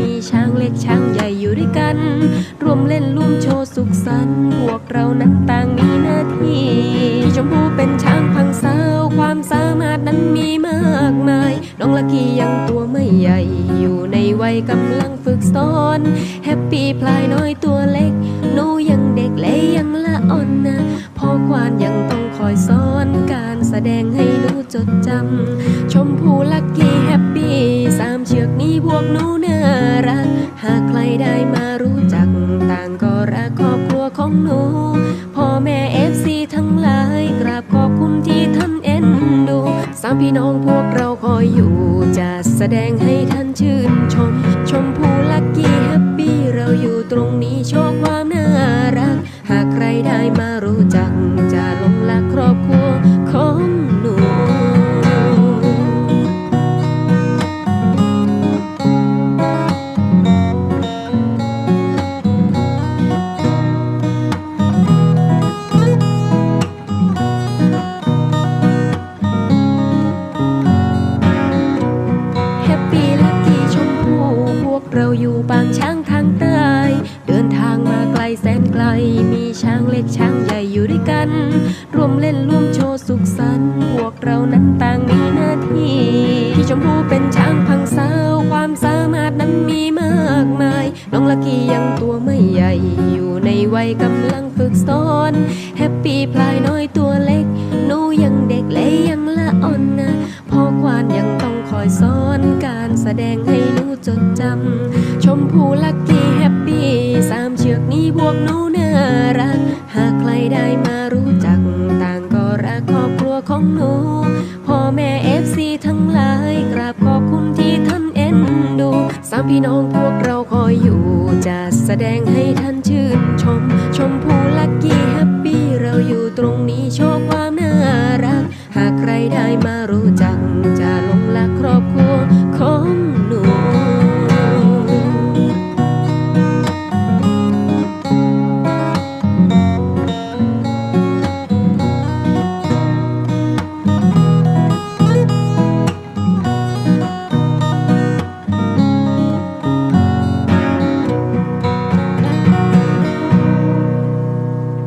มีช้างเล็กช้างใหญ่อยู่ด้วยกัน รวมเล่นร่มโชว์สุขสันต์พวกเรานั้นต่างมีหน้าที่พี่ชมพูเป็นช้างพังสาวความสามารถนั้นมีมากมาย น้องลักกี้ยังตัวไม่ใหญ่ อยู่ในวัยกำลังฝึกสอนแฮปปี้พลายน้อยตัวเล็กหนูยังเด็กและยังละอ่อนนะพ่อควานยังต้องคอยสอนการแสดงให้หนูจดจำชมพูลักกี้แฮปปี้ เชือกนี้พวกหนูน่ารัก หากใครได้มารู้จักต่างก็รักครอบครัวของหนู พ่อแม่เอฟซีทั้งหลายกราบขอบคุณที่ท่านเอ็นดูสามพี่น้องพวกเราคอยอยู่ จะแสดงให้ท่านชื่นชม ชมพูลักกี้แฮปปี้เราอยู่ตรงนี้โชว์ความน่ารัก หากใครได้มารู้จัก เราอยู่บางช้างทางใต้ เดินทางมาไกลแสนไกล มีช้างเล็กช้างใหญ่อยู่ด้วยกัน ร่วมเล่นร่วมโชว์สุขสันต์พวกเรานั้นต่างมีหน้าที่ พี่ชมพูเป็นช้างพังสาว ความสามารถนั้นมีมากมาย น้องลักกี้ยังตัวไม่ใหญ่ อยู่ในวัยกำลังฝึกสอนแฮปปี้พลายน้อยตัวเล็กหนูยังเด็กและยังละอ่อนนะพ่อควานยังต้องคอยสอนการแสดงให้ จดจำ ชมพูลักกี้แฮปปี้สามเชือกนี้พวกหนูน่ารัก หากใครได้มารู้จัก ต่างก็รักครอบครัวของหนู พ่อแม่เอฟซีทั้งหลายกราบขอบคุณที่ท่านเอ็นดูสามพี่น้องพวกเราคอยอยู่จะแสดงให้ท่านชื่นชม ชมพูลักกี้แฮปปี้เราอยู่ตรงนี้โชความ